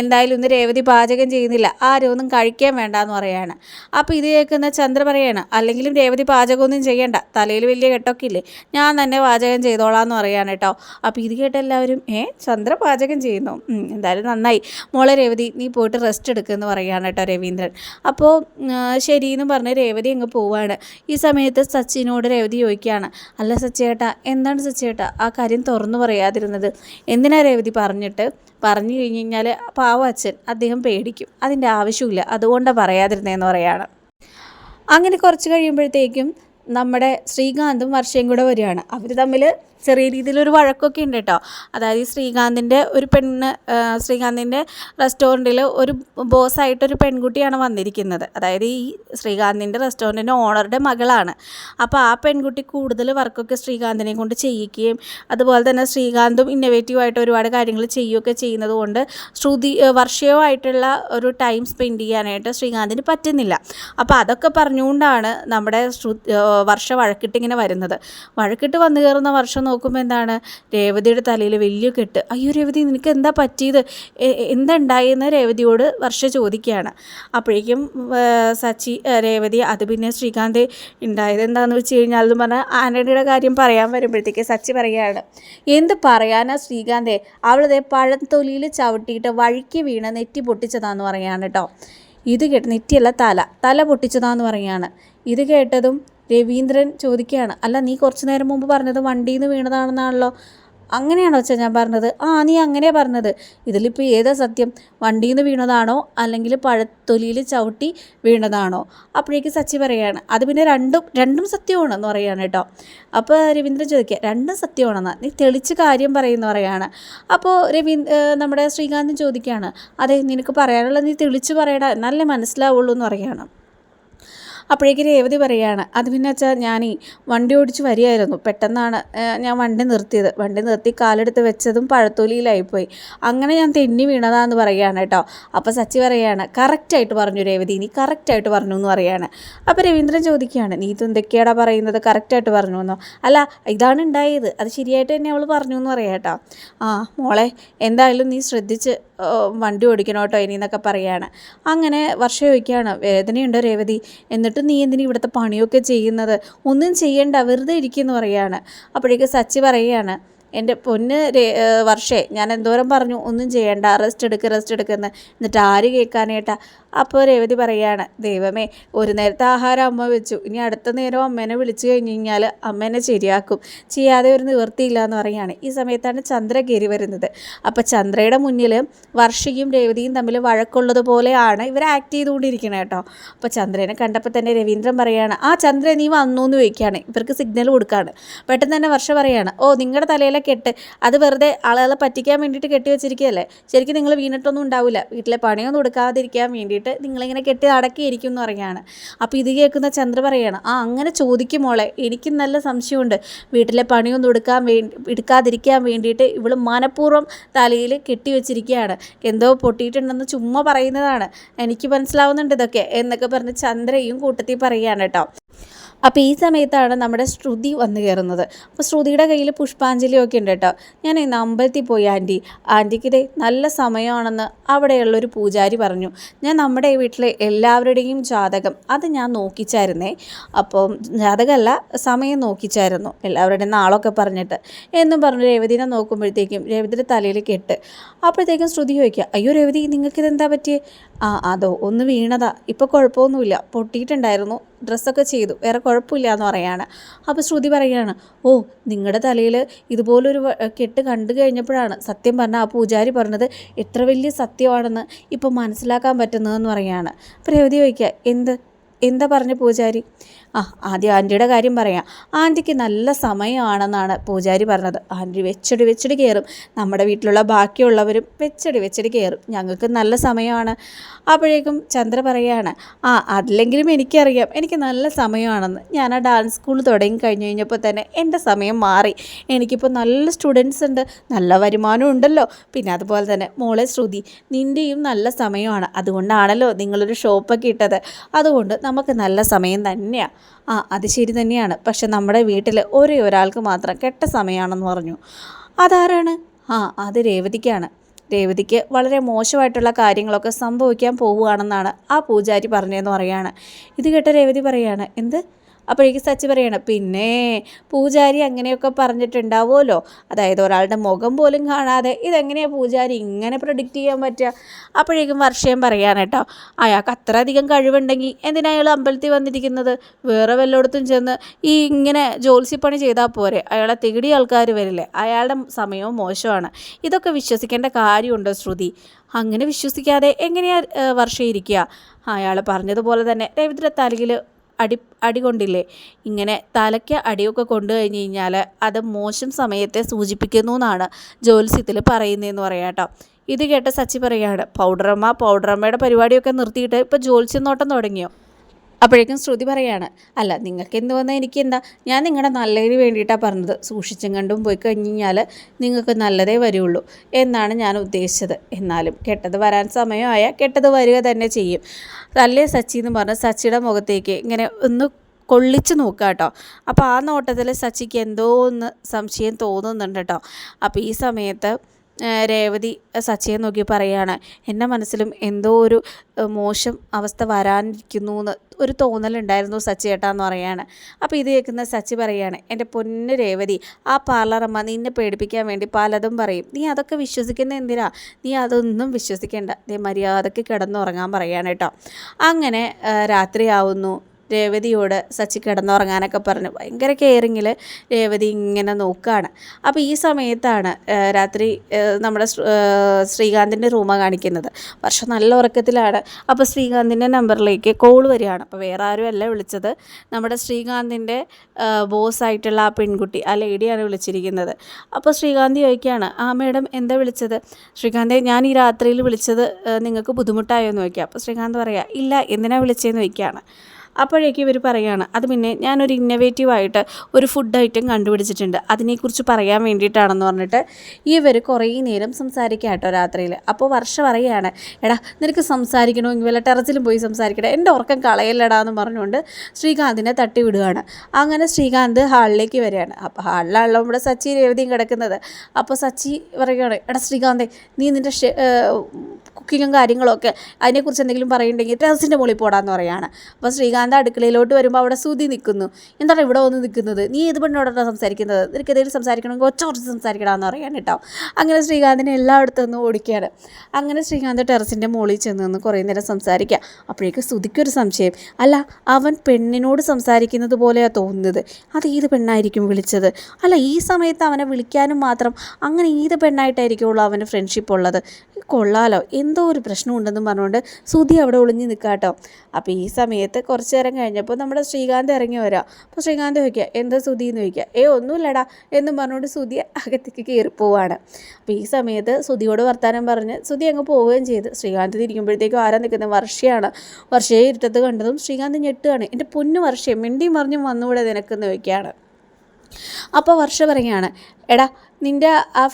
എന്തായാലും ഇന്ന് രേവതി പാചകം ചെയ്യുന്നില്ല. ആരും ഒന്നും കഴിക്കാൻ വേണ്ട എന്ന് പറയാണ്. അപ്പോൾ ഇത് കേൾക്കുന്ന ചന്ദ്ര പറയാണ് അല്ലെങ്കിലും രേവതി പാചകമൊന്നും ചെയ്യേണ്ട. തലയിൽ വലിയ കെട്ടൊക്കെ ഇല്ലേ ഞാൻ തന്നെ പാചകം ചെയ്തോളാം എന്ന് പറയാണ് കേട്ടോ അപ്പോൾ ഇത് കേട്ട് എല്ലാവരും ഏ ചന്ദ്ര പാചകം ചെയ്യുന്നു? എന്തായാലും നന്നായി. മോളെ രേവതി നീ പോയിട്ട് റെസ്റ്റ് എടുക്കുമെന്ന് പറയാണ് കേട്ടോ രവീന്ദ്രൻ. അപ്പോൾ ശരി എന്ന് പറഞ്ഞ് രേവതി അങ്ങ് പോവാണ്. ഈ സമയത്ത് സച്ചിനോട് രേവതി ചോദിക്കുകയാണ് അല്ല സച്ചേട്ടാ എന്താണ് സച്ചേട്ടാ ആ കാര്യം തുറന്നു പറയാതിരുന്നത്? എന്തിനാ രേവതി പറഞ്ഞിട്ട്? പറഞ്ഞു കഴിഞ്ഞ് കഴിഞ്ഞാൽ പാവ അച്ഛൻ അദ്ദേഹം പേടിക്കും. അതിന്റെ ആവശ്യമില്ല അതുകൊണ്ടാണ് പറയാതിരുന്നതെന്ന് പറയാണ്. അങ്ങനെ കുറച്ച് കഴിയുമ്പോഴത്തേക്കും നമ്മുടെ ശ്രീകാന്തും വർഷയും കൂടെ വരികയാണ്. അവർ തമ്മിൽ ചെറിയ രീതിയിലൊരു വഴക്കൊക്കെ ഉണ്ട് കേട്ടോ അതായത് ഈ ശ്രീകാന്തിന്റെ ഒരു പെണ്ണ് ശ്രീകാന്തിന്റെ റെസ്റ്റോറന്റിൽ ഒരു ബോസായിട്ടൊരു പെൺകുട്ടിയാണ് വന്നിരിക്കുന്നത്. അതായത് ഈ ശ്രീകാന്തിന്റെ റെസ്റ്റോറന്റിന്റെ ഓണറുടെ മകളാണ്. അപ്പോൾ ആ പെൺകുട്ടി കൂടുതൽ വർക്കൊക്കെ ശ്രീകാന്തിനെ കൊണ്ട് ചെയ്യിക്കുകയും അതുപോലെ തന്നെ ശ്രീകാന്തും ഇന്നോവേറ്റീവായിട്ട് ഒരുപാട് കാര്യങ്ങൾ ചെയ്യുകയൊക്കെ ചെയ്യുന്നത് കൊണ്ട് ശ്രുതി വർഷീയമായിട്ടുള്ള ഒരു ടൈം സ്പെൻഡ് ചെയ്യാനായിട്ട് ശ്രീകാന്തിന് പറ്റുന്നില്ല. അപ്പോൾ അതൊക്കെ പറഞ്ഞുകൊണ്ടാണ് നമ്മുടെ ശ്രു വർഷ വഴക്കിട്ട് ഇങ്ങനെ വരുന്നത്. വഴക്കിട്ട് വന്നു കയറുന്ന വർഷം നോക്കുമ്പോൾ എന്താണ് രേവതിയുടെ തലയിൽ വലിയ കെട്ട്. അയ്യോ രേവതി നിനക്ക് എന്താ പറ്റിയത്? എന്തുണ്ടായെന്ന് രേവതിയോട് വർഷ ചോദിക്കുകയാണ്. അപ്പോഴേക്കും സച്ചി രേവതി അത് പിന്നെ ശ്രീകാന്ത് ഉണ്ടായത് എന്താണെന്ന് വെച്ച് കഴിഞ്ഞാൽ എന്ന് പറഞ്ഞാൽ ആന്റണിയുടെ കാര്യം പറയാൻ വരുമ്പോഴത്തേക്ക് സച്ചി പറയുകയാണ്. എന്ത് പറയാനാ ശ്രീകാന്തേ? അവളതെ പഴത്തൊലിയിൽ ചവിട്ടിയിട്ട് വഴിക്ക് വീണ് നെറ്റി പൊട്ടിച്ചതാന്ന് പറയാണ് കേട്ടോ ഇത് കേട്ട് നെറ്റിയല്ല തല. തല പൊട്ടിച്ചതാന്ന് പറയാണ്. ഇത് കേട്ടതും രവീന്ദ്രൻ ചോദിക്കുകയാണ് അല്ല നീ കുറച്ച് നേരം മുമ്പ് പറഞ്ഞത് വണ്ടിയിൽ നിന്ന് വീണതാണെന്നാണല്ലോ? അങ്ങനെയാണോ വെച്ചാൽ ഞാൻ പറഞ്ഞത്? ആ നീ അങ്ങനെയാണ് പറഞ്ഞത്. ഇതിലിപ്പോൾ ഏതാ സത്യം? വണ്ടിയിൽ നിന്ന് വീണതാണോ അല്ലെങ്കിൽ പഴത്തൊലിയിൽ ചവിട്ടി വീണതാണോ? അപ്പോഴേക്ക് സച്ചി പറയുകയാണ് അത് പിന്നെ രണ്ടും രണ്ടും സത്യമാണെന്ന് പറയുകയാണ് കേട്ടോ. അപ്പോൾ രവീന്ദ്രൻ ചോദിക്കുക രണ്ടും സത്യമാണെന്ന്? നീ തെളിച്ച് കാര്യം പറയുന്നു പറയാണ് അപ്പോൾ രവീന്ദ്ര നമ്മുടെ ശ്രീകാന്തും ചോദിക്കുകയാണ് അതെ നിനക്ക് പറയാനുള്ളത് നീ തെളിച്ച് പറയടാ നല്ല മനസ്സിലാവുള്ളൂ എന്ന് പറയാണ് അപ്പോഴേക്ക് രേവതി പറയുകയാണ് അത് പിന്നെ വെച്ചാൽ ഞാൻ വണ്ടി ഓടിച്ച് വരികയായിരുന്നു. പെട്ടെന്നാണ് ഞാൻ വണ്ടി നിർത്തിയത്. വണ്ടി നിർത്തി കാലെടുത്ത് വെച്ചതും പഴത്തൊലിയിലായിപ്പോയി അങ്ങനെ ഞാൻ തെന്നി വീണതാന്ന് പറയുകയാണ് കേട്ടോ. അപ്പോൾ സച്ചി പറയുകയാണ് കറക്റ്റായിട്ട് പറഞ്ഞു രേവതി നീ കറക്റ്റായിട്ട് പറഞ്ഞു എന്ന് പറയുകയാണ് അപ്പോൾ രവീന്ദ്രൻ ചോദിക്കുകയാണ് നീ ഇത് എന്തൊക്കെയാടാ പറയുന്നത്? കറക്റ്റായിട്ട് പറഞ്ഞു എന്നോ? അല്ല ഇതാണ് ഉണ്ടായത്. അത് ശരിയായിട്ട് തന്നെ അവൾ പറഞ്ഞു എന്ന് പറയാം കേട്ടോ. ആ മോളെ എന്തായാലും നീ ശ്രദ്ധിച്ച് വണ്ടി ഓടിക്കണം കേട്ടോ ഇനി എന്നൊക്കെ പറയുകയാണ് അങ്ങനെ വർഷം ചോദിക്കുകയാണ് വേദനയുണ്ടോ രേവതി? എന്നിട്ട് നീ എന്തിനാ ഇവിടുത്തെ പണിയൊക്കെ ചെയ്യുന്നത്? ഒന്നും ചെയ്യണ്ട വെറുതെ ഇരിക്കുമെന്ന് പറയാണ്. അപ്പോഴേക്ക് സച്ചി പറയുകയാണ് എന്റെ പൊന്ന് വർഷേ ഞാൻ എന്തോരം പറഞ്ഞു? ഒന്നും ചെയ്യണ്ട റെസ്റ്റ് എടുക്ക് റെസ്റ്റ് എടുക്കുന്ന് എന്നിട്ട് ആര് കേൾക്കാനേട്ടാ? അപ്പോൾ രേവതി പറയാണ് ദൈവമേ ഒരു നേരത്തെ ആഹാരം അമ്മ വെച്ചു. ഇനി അടുത്ത നേരം അമ്മേനെ വിളിച്ചു കഴിഞ്ഞ് കഴിഞ്ഞാൽ അമ്മേനെ ശരിയാക്കും. ചെയ്യാതെ ഒരു നിവൃത്തിയില്ല എന്ന് പറയുകയാണ്. ഈ സമയത്താണ് ചന്ദ്ര കയറി വരുന്നത്. അപ്പോൾ ചന്ദ്രയുടെ മുന്നിൽ വർഷയും രേവതിയും തമ്മിൽ വഴക്കുള്ളത് പോലെയാണ് ഇവർ ആക്ട് ചെയ്തുകൊണ്ടിരിക്കുന്നത് കേട്ടോ. അപ്പോൾ ചന്ദ്രനെ കണ്ടപ്പോൾ തന്നെ രവീന്ദ്രൻ പറയാണ് ആ ചന്ദ്ര നീ വന്നു എന്ന് ചോദിക്കുകയാണ്. ഇവർക്ക് സിഗ്നൽ കൊടുക്കുകയാണ് പെട്ടെന്ന് തന്നെ വർഷ പറയാണ് ഓ നിങ്ങളുടെ തലയിലെ കെട്ട്. അത് വെറുതെ ആളുകളെ പറ്റിക്കാൻ വേണ്ടിയിട്ട് കെട്ടി വെച്ചിരിക്കുകയല്ലേ? ശരിക്കും നിങ്ങൾ വീണിട്ടൊന്നും ഉണ്ടാവില്ല. വീട്ടിലെ പണിയൊന്നും കൊടുക്കാതിരിക്കാൻ വേണ്ടിയിട്ട് നിങ്ങളിങ്ങനെ കെട്ടി അടക്കിയിരിക്കും എന്ന് പറയുകയാണ്. അപ്പോൾ ഇത് കേൾക്കുന്ന ചന്ദ്ര പറയാണ് ആ അങ്ങനെ ചോദിക്കും മോളെ. എനിക്ക് നല്ല സംശയമുണ്ട്. വീട്ടിലെ പണിയൊന്നും എടുക്കാൻ വേണ്ടി എടുക്കാതിരിക്കാൻ വേണ്ടിയിട്ട് ഇവൾ മനഃപൂർവം തലയിൽ കെട്ടി വെച്ചിരിക്കുകയാണ്. എന്തോ പൊട്ടിയിട്ടുണ്ടെന്ന് ചുമ്മാ പറയുന്നതാണ്. എനിക്ക് മനസ്സിലാവുന്നുണ്ട് ഇതൊക്കെ എന്നൊക്കെ പറഞ്ഞ് ചന്ദ്രയും കൂട്ടത്തിൽ പറയുകയാണ് കേട്ടോ. അപ്പോൾ ഈ സമയത്താണ് നമ്മുടെ ശ്രുതി വന്നു കയറുന്നത്. അപ്പോൾ ശ്രുതിയുടെ കയ്യിൽ പുഷ്പാഞ്ജലിയൊക്കെ ഉണ്ട് കേട്ടോ. ഞാൻ ഇന്ന് അമ്പലത്തിൽ പോയി ആന്റി. ആന്റിക്ക് ഇതേ നല്ല സമയമാണെന്ന് അവിടെയുള്ളൊരു പൂജാരി പറഞ്ഞു. ഞാൻ നമ്മുടെ വീട്ടിലെ എല്ലാവരുടെയും ജാതകം അത് ഞാൻ നോക്കിച്ചായിരുന്നേ. അപ്പോൾ ജാതകമല്ല സമയം നോക്കിച്ചായിരുന്നു എല്ലാവരുടെയും നാളൊക്കെ പറഞ്ഞിട്ട്. എന്നും പറഞ്ഞു രേവതിനെ നോക്കുമ്പോഴത്തേക്കും രേവതിയുടെ തലയിൽ കെട്ട്. അപ്പോഴത്തേക്കും ശ്രുതി ചോദിക്കുക അയ്യോ രേവതി നിങ്ങൾക്കിതെന്താ പറ്റിയേ? ആ അതോ ഒന്ന് വീണതാ. ഇപ്പോൾ കുഴപ്പമൊന്നുമില്ല. പൊട്ടിയിട്ടുണ്ടായിരുന്നു. ഡ്രസ്സൊക്കെ ചെയ്തു. വേറെ കുഴപ്പമില്ല എന്ന് പറയാണ്. അപ്പോൾ ശ്രുതി പറയുകയാണ് ഓ നിങ്ങളുടെ തലയിൽ ഇതുപോലൊരു കെട്ട് കണ്ടു കഴിഞ്ഞപ്പോഴാണ് സത്യം പറഞ്ഞാൽ ആ പൂജാരി പറഞ്ഞത് എത്ര വലിയ സത്യമാണെന്ന് ഇപ്പോൾ മനസ്സിലാക്കാൻ പറ്റുന്നതെന്ന് പറയാണ്. അപ്പോൾ രവതി ചോദിക്കുക എന്ത്? എന്താ പറഞ്ഞു പൂജാരി? ആ ആദ്യം ആന്റിയുടെ കാര്യം പറയാം. ആന്റിക്ക് നല്ല സമയമാണെന്നാണ് പൂജാരി പറഞ്ഞത്. ആന്റി വെച്ചടി വെച്ചടി കയറും. നമ്മുടെ വീട്ടിലുള്ള ബാക്കിയുള്ളവരും വെച്ചടി വെച്ചടി കയറും. ഞങ്ങൾക്ക് നല്ല സമയമാണ്. അപ്പോഴേക്കും ചന്ദ്ര പറയാണ് ആ അതില്ലെങ്കിലും എനിക്കറിയാം. എനിക്ക് നല്ല സമയമാണെന്ന്. ഞാൻ ആ ഡാൻസ് സ്കൂൾ തുടങ്ങി കഴിഞ്ഞ് കഴിഞ്ഞപ്പോൾ തന്നെ എന്റെ സമയം മാറി. എനിക്കിപ്പോൾ നല്ല സ്റ്റുഡൻസ് ഉണ്ട്. നല്ല വരുമാനം ഉണ്ടല്ലോ. പിന്നെ അതുപോലെ തന്നെ മോളെ ശ്രുതി നിന്റെയും നല്ല സമയമാണ്. അതുകൊണ്ടാണല്ലോ നിങ്ങളൊരു ഷോപ്പൊക്കെ ഇട്ടത്. അതുകൊണ്ട് നമുക്ക് നല്ല സമയം തന്നെയാണ് ആ അത് ശരി തന്നെയാണ്. പക്ഷെ നമ്മുടെ വീട്ടിൽ ഒരേ ഒരാൾക്ക് മാത്രം കെട്ട സമയമാണെന്ന് പറഞ്ഞു. അതാരാണ്? ആ അത് രേവതിക്കാണ്. രേവതിക്ക് വളരെ മോശമായിട്ടുള്ള കാര്യങ്ങളൊക്കെ സംഭവിക്കാൻ പോവുകയാണെന്നാണ് ആ പൂജാരി പറഞ്ഞതെന്ന് പറയാണ്. ഇത് കേട്ട രേവതി പറയാണ് എന്ത്? അപ്പോഴേക്ക് സച്ചി പറയണം പിന്നെ പൂജാരി അങ്ങനെയൊക്കെ പറഞ്ഞിട്ടുണ്ടാവുമല്ലോ. അതായത് ഒരാളുടെ മുഖം പോലും കാണാതെ ഇതെങ്ങനെയാണ് പൂജാരി ഇങ്ങനെ പ്രൊഡിക്റ്റ് ചെയ്യാൻ പറ്റുക? അപ്പോഴേക്കും വർഷയും പറയാൻ കേട്ടോ അയാൾക്ക് അത്ര അധികം കഴിവുണ്ടെങ്കിൽ എന്തിനാ അയാൾ അമ്പലത്തിൽ വന്നിരിക്കുന്നത്? വേറെ വല്ലയിടത്തും ചെന്ന് ഈ ഇങ്ങനെ ജോത്സ്യപ്പണി ചെയ്താൽ പോരെ. അയാളെ തിടി ആൾക്കാർ വരില്ലേ. അയാളുടെ സമയവും മോശമാണ്. ഇതൊക്കെ വിശ്വസിക്കേണ്ട കാര്യമുണ്ടോ ശ്രുതി? അങ്ങനെ വിശ്വസിക്കാതെ എങ്ങനെയാണ് വർഷം ഇരിക്കുക? അയാൾ പറഞ്ഞതുപോലെ തന്നെ രവിദ്ര തലയിൽ അടി അടി കൊണ്ടില്ലേ ഇങ്ങനെ തലയ്ക്ക് അടിയൊക്കെ കൊണ്ടു കഴിഞ്ഞ് കഴിഞ്ഞാൽ അത് മോശം സമയത്തെ സൂചിപ്പിക്കുന്നു എന്നാണ് ജ്യോത്സ്യത്തിൽ പറയുന്നതെന്ന് പറയാം കേട്ടോ ഇത് കേട്ട സച്ചി പറയാണ് പൗഡറമ്മ പൗഡറമ്മയുടെ പരിപാടിയൊക്കെ നിർത്തിയിട്ട് ഇപ്പോൾ ജ്യോത്സ്യം നോട്ടം തുടങ്ങിയോ? അപ്പോഴേക്കും ശ്രുതി പറയാണ് അല്ല നിങ്ങൾക്ക് എന്ത് വന്നാൽ എനിക്ക് എന്താ ഞാൻ നിങ്ങളുടെ നല്ലതിന് വേണ്ടിയിട്ടാണ് പറഞ്ഞത്. സൂക്ഷിച്ചും കണ്ടും പോയി കഴിഞ്ഞ് കഴിഞ്ഞാൽ നിങ്ങൾക്ക് നല്ലതേ വരുള്ളൂ എന്നാണ് ഞാൻ ഉദ്ദേശിച്ചത്. എന്നാലും കെട്ടത് വരാൻ സമയമായ കെട്ടത് വരിക തന്നെ ചെയ്യും. അല്ലേ സച്ചി എന്ന് പറഞ്ഞ് സച്ചിയുടെ മുഖത്തേക്ക് ഇങ്ങനെ ഒന്ന് കൊള്ളിച്ച് നോക്കുക കേട്ടോ. അപ്പോൾ ആ നോട്ടത്തിൽ സച്ചിക്ക് എന്തോ ഒന്ന് സംശയം തോന്നുന്നുണ്ട് കേട്ടോ. അപ്പോൾ ഈ സമയത്ത് രേവതി സച്ചിയെ നോക്കി പറയുകയാണ് എന്റെ മനസ്സിലും എന്തോ ഒരു മോശം അവസ്ഥ വരാനിരിക്കുന്നു എന്ന് ഒരു തോന്നലുണ്ടായിരുന്നു സച്ചി ഏട്ടാന്ന് പറയാണ് അപ്പോൾ ഇത് കേൾക്കുന്ന സച്ചി പറയാണ് എന്റെ പൊന്ന് രേവതി ആ പാർലറമ്മ നിന്നെ പേടിപ്പിക്കാൻ വേണ്ടി പലതും പറയും. നീ അതൊക്കെ വിശ്വസിക്കുന്ന എന്തിനാ? നീ അതൊന്നും വിശ്വസിക്കേണ്ട. നീ മര്യാദയ്ക്ക് കിടന്നുറങ്ങാൻ പറയാണ് കേട്ടോ. അങ്ങനെ രാത്രിയാവുന്നു. രേവതിയോട് സച്ചി കിടന്നുറങ്ങാനൊക്കെ പറഞ്ഞു. ഭയങ്കര കെയറിങ്ങിൽ രേവതി ഇങ്ങനെ നോക്കുകയാണ് അപ്പോൾ ഈ സമയത്താണ് രാത്രി നമ്മുടെ ശ്രീകാന്തിന്റെ റൂമ കാണിക്കുന്നത്. വർഷം നല്ല ഉറക്കത്തിലാണ്. അപ്പോൾ ശ്രീകാന്തിന്റെ നമ്പറിലേക്ക് കോൾ വരികയാണ്. അപ്പോൾ വേറെ ആരും അല്ല വിളിച്ചത്. നമ്മുടെ ശ്രീകാന്തിന്റെ ബോസായിട്ടുള്ള ആ പെൺകുട്ടി ആ ലേഡിയാണ് വിളിച്ചിരിക്കുന്നത്. അപ്പോൾ ശ്രീകാന്ത് ചോദിക്കുകയാണ് ആ മേഡം എന്താ വിളിച്ചത്? ശ്രീകാന്തെ ഞാൻ ഈ രാത്രിയിൽ വിളിച്ചത് നിങ്ങൾക്ക് ബുദ്ധിമുട്ടായോ? എന്ന് ചോദിക്കുക. അപ്പോൾ ശ്രീകാന്ത് പറയാം ഇല്ല എന്തിനാണ് വിളിച്ചതെന്ന് ചോദിക്കുകയാണ്. അപ്പോഴേക്കും ഇവർ പറയുകയാണ് അത് പിന്നെ ഞാനൊരു ഇന്നവേറ്റീവായിട്ട് ഒരു ഫുഡ് ഐറ്റം കണ്ടുപിടിച്ചിട്ടുണ്ട്. അതിനെക്കുറിച്ച് പറയാൻ വേണ്ടിയിട്ടാണെന്ന് പറഞ്ഞിട്ട് ഇവർ കുറേ നേരം സംസാരിക്കുക കേട്ടോ രാത്രിയിൽ അപ്പോൾ വർഷ പറയുകയാണ് എടാ നിനക്ക് സംസാരിക്കണമെങ്കിൽ വല്ല ടെറസിലും പോയി സംസാരിക്കട്ടെ എന്റെ ഉറക്കം കളയല്ലടാ എന്ന് പറഞ്ഞുകൊണ്ട് ശ്രീകാന്തിനെ തട്ടി വിടുകയാണ് അങ്ങനെ ശ്രീകാന്ത് ഹാളിലേക്ക് വരികയാണ്. അപ്പോൾ ഹാളിലാണല്ലോ നമ്മുടെ സച്ചി രേവതിയും കിടക്കുന്നത്. അപ്പോൾ സച്ചി പറയുകയാണ് എടാ ശ്രീകാന്തേ നീ നിന്റെ കുക്കിങ്ങും കാര്യങ്ങളൊക്കെ അതിനെക്കുറിച്ച് എന്തെങ്കിലും പറയുന്നുണ്ടെങ്കിൽ ടെറസിന്റെ മുകളിൽ പോടാന്ന് പറയുകയാണ് അപ്പോൾ ശ്രീകാന്ത് അടുക്കളയിലോട്ട് വരുമ്പോൾ അവിടെ സുതി നിൽക്കുന്നു. എന്താണ് ഇവിടെ വന്ന് നിൽക്കുന്നത്? നീ ഏത് പെണ്ണോടാണ് സംസാരിക്കുന്നത്? നിനക്ക് എന്തെങ്കിലും സംസാരിക്കണമെങ്കിൽ ഒച്ച കുറച്ച് സംസാരിക്കണമെന്ന് അറിയാൻ കേട്ടോ. അങ്ങനെ ശ്രീകാന്തിനെ എല്ലായിടത്തും നിന്ന് ഓടിക്കുകയാണ് അങ്ങനെ ശ്രീകാന്ത് ടെറസിന്റെ മുകളിൽ ചെന്ന് നിന്ന് കുറേ നേരം സംസാരിക്കുക അപ്പോഴേക്കും സുതിക്കൊരു സംശയം. അല്ല അവൻ പെണ്ണിനോട് സംസാരിക്കുന്നത് പോലെയാണ് തോന്നുന്നത്. അത് ഏത് പെണ്ണായിരിക്കും വിളിച്ചത്? അല്ല ഈ സമയത്ത് അവനെ വിളിക്കാനും മാത്രം അങ്ങനെ ഏത് പെണ്ണായിട്ടായിരിക്കുള്ളൂ അവന് ഫ്രണ്ട്ഷിപ്പ് ഉള്ളത്? കൊള്ളാലോ. എന്തോ ഒരു പ്രശ്നമുണ്ടെന്നും പറഞ്ഞുകൊണ്ട് സുധി അവിടെ ഒളിഞ്ഞു നിൽക്കാട്ടോ അപ്പോൾ ഈ സമയത്ത് കുറച്ച് നേരം കഴിഞ്ഞപ്പോൾ നമ്മുടെ ശ്രീകാന്ത് ഇറങ്ങി വരാം. അപ്പോൾ ശ്രീകാന്ത് ചോദിക്കുക എന്താ സുധി എന്ന് ചോദിക്കുക? ഏ ഒന്നുമില്ലടാ എന്നും പറഞ്ഞുകൊണ്ട് സുധി അകത്തേക്ക് കയറി പോവാണ്. അപ്പോൾ ഈ സമയത്ത് സുധിയോട് വർത്താനം പറഞ്ഞ് സുധി അങ്ങ് പോവുകയും ചെയ്ത്. ശ്രീകാന്ത് തിരിക്കുമ്പോഴത്തേക്കും ആരാ നിൽക്കുന്നത് വർഷയാണ്. വർഷയെ ഇരുട്ടത്ത് കണ്ടതും ശ്രീകാന്ത് ഞെട്ടുകയാണ്. എന്റെ പൊന്നു വർഷയെ മിണ്ടി മറിഞ്ഞും വന്നുകൂടെ നിനക്കെന്ന് ചോദിക്കുകയാണ്. അപ്പോൾ വർഷ പറയുകയാണ് എടാ നിന്റെ ആ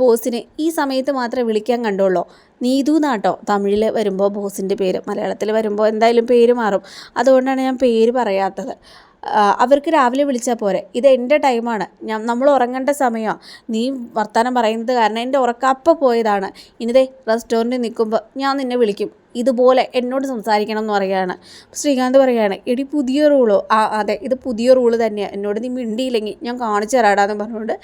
ബോസിനെ ഈ സമയത്ത് മാത്രമേ വിളിക്കാൻ കണ്ടുള്ളൂ? നീതു എന്നാട്ടോ തമിഴിൽ വരുമ്പോൾ ബോസിന്റെ പേര് മലയാളത്തിൽ വരുമ്പോൾ എന്തായാലും പേര് മാറും. അതുകൊണ്ടാണ് ഞാൻ പേര് പറയാത്തത്. അവർക്ക് രാവിലെ വിളിച്ചാൽ പോരെ. ഇത് എന്റെ ടൈമാണ്. ഞാൻ നമ്മൾ ഉറങ്ങേണ്ട സമയമാണ് നീ വർത്തമാനം പറയുന്നത് കാരണം എന്റെ ഉറക്കം അപ്പം പോയതാണ് ഇനിതേ റെസ്റ്റോറന്റിൽ നിൽക്കുമ്പോൾ ഞാൻ നിന്നെ വിളിക്കും. ഇതുപോലെ എന്നോട് സംസാരിക്കണം എന്ന് പറയുകയാണ്. ശ്രീകാന്ത് പറയുകയാണ് എടി പുതിയ റൂളോ? ആ അതെ ഇത് പുതിയ റൂൾ തന്നെയാണ് എന്നോട് നീ മിണ്ടിയില്ലെങ്കിൽ ഞാൻ കാണിച്ചു തരാടാന്ന് പറഞ്ഞുകൊണ്ട്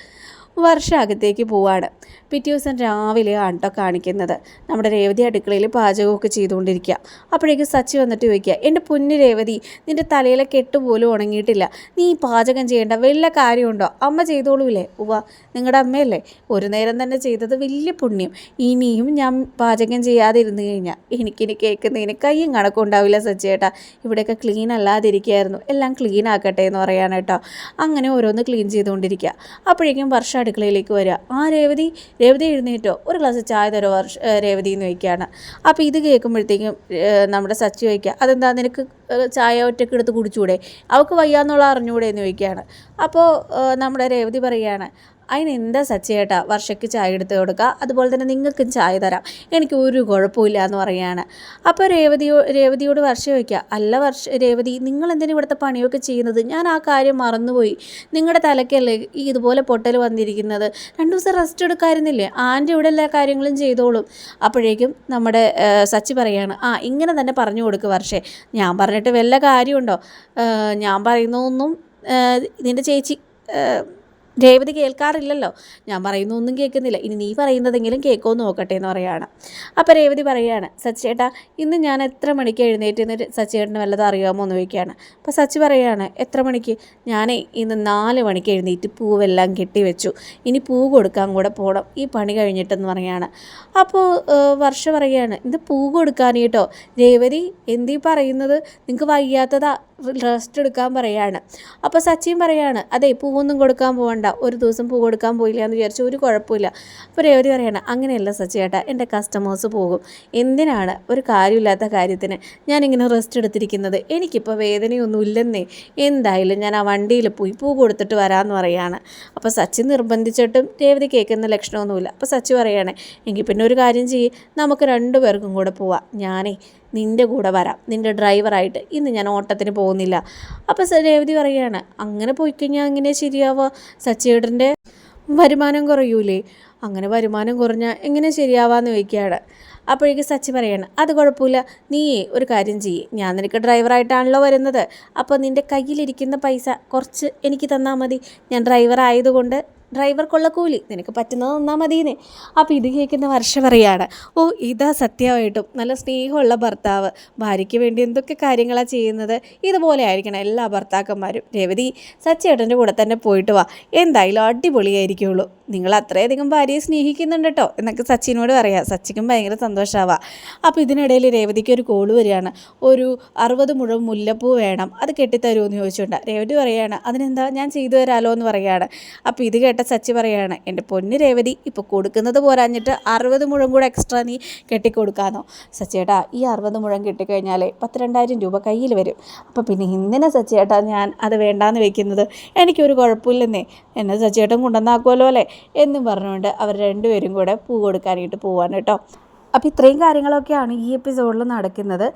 വർഷാകത്തേക്ക് പോവാണ്. പിറ്റേ ദിവസം രാവിലെ ആട്ടോ കാണിക്കുന്നത്. നമ്മുടെ രേവതി അടുക്കളയിൽ പാചകമൊക്കെ ചെയ്തുകൊണ്ടിരിക്കുക. അപ്പോഴേക്കും സച്ചി വന്നിട്ട് ചോദിക്കുക എന്റെ പൊന്നു രേവതി നിന്റെ തലയിലെ കെട്ട് പോലും ഉണങ്ങിയിട്ടില്ല. നീ പാചകം ചെയ്യേണ്ട വല്ല കാര്യമുണ്ടോ? അമ്മ ചെയ്തോളൂലേ ഉവ നിങ്ങളുടെ അമ്മയല്ലേ. ഒരു നേരം തന്നെ ചെയ്തത് വലിയ പുണ്യം. ഇനിയും ഞാൻ പാചകം ചെയ്യാതിരുന്നു കഴിഞ്ഞാൽ എനിക്കിനി കേൾക്കുന്നതിന് കയ്യും കണക്കും ഉണ്ടാവില്ല സച്ചിയേട്ടാ ഇവിടെയൊക്കെ ക്ലീൻ അല്ലാതിരിക്കുകയായിരുന്നു. എല്ലാം ക്ലീൻ ആക്കട്ടെ എന്ന് പറയാനേട്ടോ അങ്ങനെ ഓരോന്ന് ക്ലീൻ ചെയ്തുകൊണ്ടിരിക്കുക. അപ്പോഴേക്കും വർഷ അടുക്കളയിലേക്ക് വരിക. ആ രേവതി രേവതി എഴുന്നേറ്റോ? ഒരു ഗ്ലാസ് ചായ തരോ വർഷ രേവതി എന്ന് ചോദിക്കുകയാണ്. അപ്പോൾ ഇത് കേൾക്കുമ്പോഴത്തേക്കും നമ്മുടെ സച്ചി ചോദിക്കുക അതെന്താ നിനക്ക് ചായ ഒറ്റയ്ക്ക് എടുത്ത് കുടിച്ചുകൂടെ അവൾക്ക് വയ്യാന്നുള്ള അറിഞ്ഞുകൂടെ എന്ന് ചോദിക്കുകയാണ്. അപ്പോൾ നമ്മുടെ രേവതി പറയുകയാണ് അതിന് എന്താ സച്ചേട്ടാ വർഷയ്ക്ക് ചായ എടുത്ത് കൊടുക്കുക അതുപോലെ തന്നെ നിങ്ങൾക്കും ചായ തരാം. എനിക്ക് ഒരു കുഴപ്പമില്ല എന്ന് പറയാണ് അപ്പോൾ രേവതിയോ രേവതിയോട് വർഷ ചോദിക്കുക അല്ല വർഷ രേവതി നിങ്ങൾ എന്തിനാണ് ഇവിടുത്തെ പണിയൊക്കെ ചെയ്യുന്നത്? ഞാൻ ആ കാര്യം മറന്നുപോയി. നിങ്ങളുടെ തലക്കല്ലേ ഈ ഇതുപോലെ പൊട്ടൽ വന്നിരിക്കുന്നത്? രണ്ടു ദിവസം റെസ്റ്റ് എടുക്കാമായിരുന്നില്ലേ ആന്റെ ഇവിടെ എല്ലാ കാര്യങ്ങളും ചെയ്തോളും. അപ്പോഴേക്കും നമ്മുടെ സച്ചി പറയാണ് ആ ഇങ്ങനെ തന്നെ പറഞ്ഞു കൊടുക്കുക വർഷേ. ഞാൻ പറഞ്ഞിട്ട് വല്ല കാര്യമുണ്ടോ? ഞാൻ പറയുന്നതൊന്നും നിന്റെ ചേച്ചി രേവതി കേൾക്കാറില്ലല്ലോ. ഞാൻ പറയുന്ന ഒന്നും കേൾക്കുന്നില്ല. ഇനി നീ പറയുന്നതെങ്കിലും കേൾക്കോ നോക്കട്ടെ എന്ന് പറയുകയാണ് അപ്പോൾ രേവതി പറയുകയാണ് സച്ചേട്ടാ ഇന്ന് ഞാൻ എത്ര മണിക്ക് എഴുന്നേറ്റ് എന്ന് സച്ചേട്ടന് വല്ലതും അറിയാമോ? എന്ന് ചോദിക്കുകയാണ്. അപ്പോൾ സച്ചി പറയുകയാണ് എത്ര മണിക്ക്? ഞാനേ ഇന്ന് നാല് മണിക്ക് എഴുന്നേറ്റ് പൂവെല്ലാം കെട്ടി വെച്ചു ഇനി പൂ കൊടുക്കാൻ കൂടെ പോകണം ഈ പണി കഴിഞ്ഞിട്ടെന്ന് പറയുകയാണ് അപ്പോൾ വർഷ പറയുകയാണ് ഇത് പൂ കൊടുക്കാൻ കേട്ടോ. രേവതി എന്തീ പറയുന്നത്? നിങ്ങൾക്ക് വയ്യാത്തതാ. റെസ്റ്റ് എടുക്കാൻ പറയാണ്. അപ്പോൾ സച്ചിൻ പറയാണ് അതെ പൂവൊന്നും കൊടുക്കാൻ പോകണ്ട ഒരു ദിവസം പൂ കൊടുക്കാൻ പോയില്ല എന്ന് വിചാരിച്ചു ഒരു കുഴപ്പമില്ല. അപ്പോൾ രേവതി പറയണം അങ്ങനെയല്ല സച്ചേട്ട എന്റെ കസ്റ്റമേഴ്സ് പോകും. എന്തിനാണ്? ഒരു കാര്യമില്ലാത്ത കാര്യത്തിന് ഞാനിങ്ങനെ റെസ്റ്റ് എടുത്തിരിക്കുന്നത്. എനിക്കിപ്പോൾ വേദനയൊന്നും ഇല്ലെന്നേ. എന്തായാലും ഞാൻ ആ വണ്ടിയിൽ പോയി പൂ കൊടുത്തിട്ട് വരാമെന്ന് പറയാണ്. അപ്പോൾ സച്ചി നിർബന്ധിച്ചിട്ടും രേവതി കേൾക്കുന്ന ലക്ഷണമൊന്നുമില്ല. അപ്പോൾ സച്ചി പറയുകയാണ് എങ്കിൽ പിന്നെ ഒരു കാര്യം ചെയ്യ്. നമുക്ക് രണ്ടു പേർക്കും കൂടെ പോവാം. ഞാനേ നിന്റെ കൂടെ വരാം. നിന്റെ ഡ്രൈവറായിട്ട് ഇന്ന് ഞാൻ ഓട്ടത്തിന് പോകുന്നില്ല. അപ്പോൾ രേവതി പറയുകയാണ് അങ്ങനെ പോയി കഴിഞ്ഞാൽ അങ്ങനെ ശരിയാവുക? സച്ചേട്ടന്റെ വരുമാനം കുറയൂലേ? അങ്ങനെ വരുമാനം കുറഞ്ഞാൽ എങ്ങനെ ശരിയാവാന്ന് ചോദിക്കുകയാണ്. അപ്പോഴേക്ക് സച്ചി പറയാണ് അത് കുഴപ്പമില്ല. നീയേ ഒരു കാര്യം ചെയ്യ്. ഞാൻ നിനക്ക് ഡ്രൈവറായിട്ടാണല്ലോ വരുന്നത്. അപ്പോൾ നിന്റെ കയ്യിലിരിക്കുന്ന പൈസ കുറച്ച് എനിക്ക് തന്നാൽ മതി. ഞാൻ ഡ്രൈവർ ആയതുകൊണ്ട് ഡ്രൈവർക്കുള്ള കൂലി നിനക്ക് പറ്റുന്നത് തന്നാൽ മതിയെന്നേ. അപ്പോൾ ഇത് കേൾക്കുന്ന വർഷ പറയാണ് ഓ ഇതാ സത്യമായിട്ടും. നല്ല സ്നേഹമുള്ള ഭർത്താവ്. ഭാര്യയ്ക്ക് വേണ്ടി എന്തൊക്കെ കാര്യങ്ങളാണ് ചെയ്യുന്നത്? ഇതുപോലെ ആയിരിക്കണം എല്ലാ ഭർത്താക്കന്മാരും. രവതി സച്ചേട്ടന്റെ കൂടെ തന്നെ പോയിട്ട് വാ. എന്തായാലും അടിപൊളിയായിരിക്കുള്ളൂ. നിങ്ങൾ അത്രയധികം ഭാര്യയെ സ്നേഹിക്കുന്നുണ്ട് കേട്ടോ എന്നൊക്കെ സച്ചിനോട് പറയാം. സച്ചിക്കും ഭയങ്കര സന്തോഷമാവാം അപ്പോൾ ഇതിനിടയിൽ രേവതിക്ക് ഒരു കോൾ വരികയാണ്. ഒരു അറുപത് മുഴം മുല്ലപ്പൂ വേണം. അത് കെട്ടിത്തരുമോ എന്ന് ചോദിച്ചുകൊണ്ട്. രേവതി പറയുകയാണ് അതിനെന്താ? ഞാൻ ചെയ്തു തരാമല്ലോ എന്ന് പറയുകയാണ് അപ്പോൾ ഇത് കേട്ട സച്ചി പറയാണ് എന്റെ പൊന്ന് രേവതി ഇപ്പോൾ കൊടുക്കുന്നത് പോരാഞ്ഞിട്ട് അറുപത് മുഴം കൂടെ എക്സ്ട്രാ നീ കെട്ടിക്കൊടുക്കാന്നോ? സച്ചേട്ടാ ഈ അറുപത് മുഴം കിട്ടിക്കഴിഞ്ഞാൽ പത്ത് രണ്ടായിരം രൂപ കയ്യിൽ വരും. അപ്പോൾ പിന്നെ ഇന്നലെ സച്ചേട്ടാ ഞാൻ അത് വേണ്ടാന്ന് വെക്കുന്നത്? എനിക്കൊരു കുഴപ്പമില്ലെന്നേ. എന്നെ സച്ചേട്ടൻ കൊണ്ടുവന്നാക്കുമല്ലോ അല്ലേ? എന്നും പറഞ്ഞുകൊണ്ട് അവർ രണ്ടുപേരും കൂടെ പൂ കൊടുക്കാനായിട്ട് പോവാണ് കേട്ടോ. അപ്പോൾ ഇത്രയും കാര്യങ്ങളൊക്കെയാണ് ഈ എപ്പിസോഡിൽ നടക്കുന്നത്.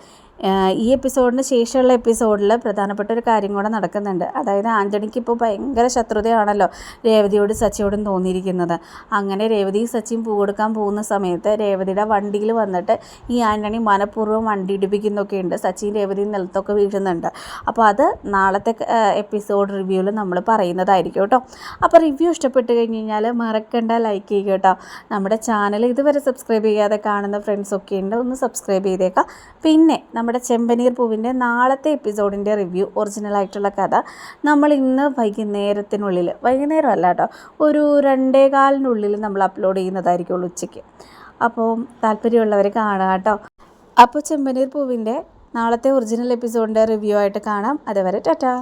ഈ എപ്പിസോഡിന് ശേഷമുള്ള എപ്പിസോഡിൽ പ്രധാനപ്പെട്ട ഒരു കാര്യം കൂടെ നടക്കുന്നുണ്ട്. അതായത് ആന്റണിക്ക് ഇപ്പോൾ ഭയങ്കര ശത്രുതയാണല്ലോ രേവതിയോട് സച്ചിയോടും തോന്നിയിരിക്കുന്നത്. അങ്ങനെ രേവതി സച്ചിയും പൂ കൊടുക്കാൻ പോകുന്ന സമയത്ത് രേവതിയുടെ വണ്ടിയിൽ വന്നിട്ട് ഈ ആന്റണി മനഃപൂർവം വണ്ടി ഇടിപ്പിക്കുന്നൊക്കെ ഉണ്ട്. സച്ചിൻ രേവതിയും നിലത്തൊക്കെ വീഴുന്നുണ്ട്. അപ്പോൾ അത് നാളത്തെ എപ്പിസോഡ് റിവ്യൂവിൽ നമ്മൾ പറയുന്നതായിരിക്കും കേട്ടോ. അപ്പോൾ റിവ്യൂ ഇഷ്ടപ്പെട്ട് കഴിഞ്ഞ് കഴിഞ്ഞാൽ മറക്കണ്ട ലൈക്ക് ചെയ്യുക കേട്ടോ. നമ്മുടെ ചാനൽ ഇതുവരെ സബ്സ്ക്രൈബ് ചെയ്യാതെ കാണുന്ന ഫ്രണ്ട്സൊക്കെ ഉണ്ട് ഒന്ന് സബ്സ്ക്രൈബ് ചെയ്തേക്കാം. പിന്നെ നമ്മുടെ ചെമ്പനീർ പൂവിന്റെ നാളത്തെ എപ്പിസോഡിന്റെ റിവ്യൂ ഒറിജിനലായിട്ടുള്ള കഥ നമ്മൾ ഇന്ന് വൈകുന്നേരത്തിനുള്ളിൽ വൈകുന്നേരം അല്ല കേട്ടോ ഒരു രണ്ടേകാലിനുള്ളിൽ നമ്മൾ അപ്ലോഡ് ചെയ്യുന്നതായിരിക്കുള്ളൂ ഉച്ചയ്ക്ക്. അപ്പോൾ താല്പര്യമുള്ളവർ കാണുക കേട്ടോ. അപ്പോൾ ചെമ്പനീർ പൂവിന്റെ നാളത്തെ ഒറിജിനൽ എപ്പിസോഡിന്റെ റിവ്യൂ ആയിട്ട് കാണാം. അതുവരെ ടാറ്റാ.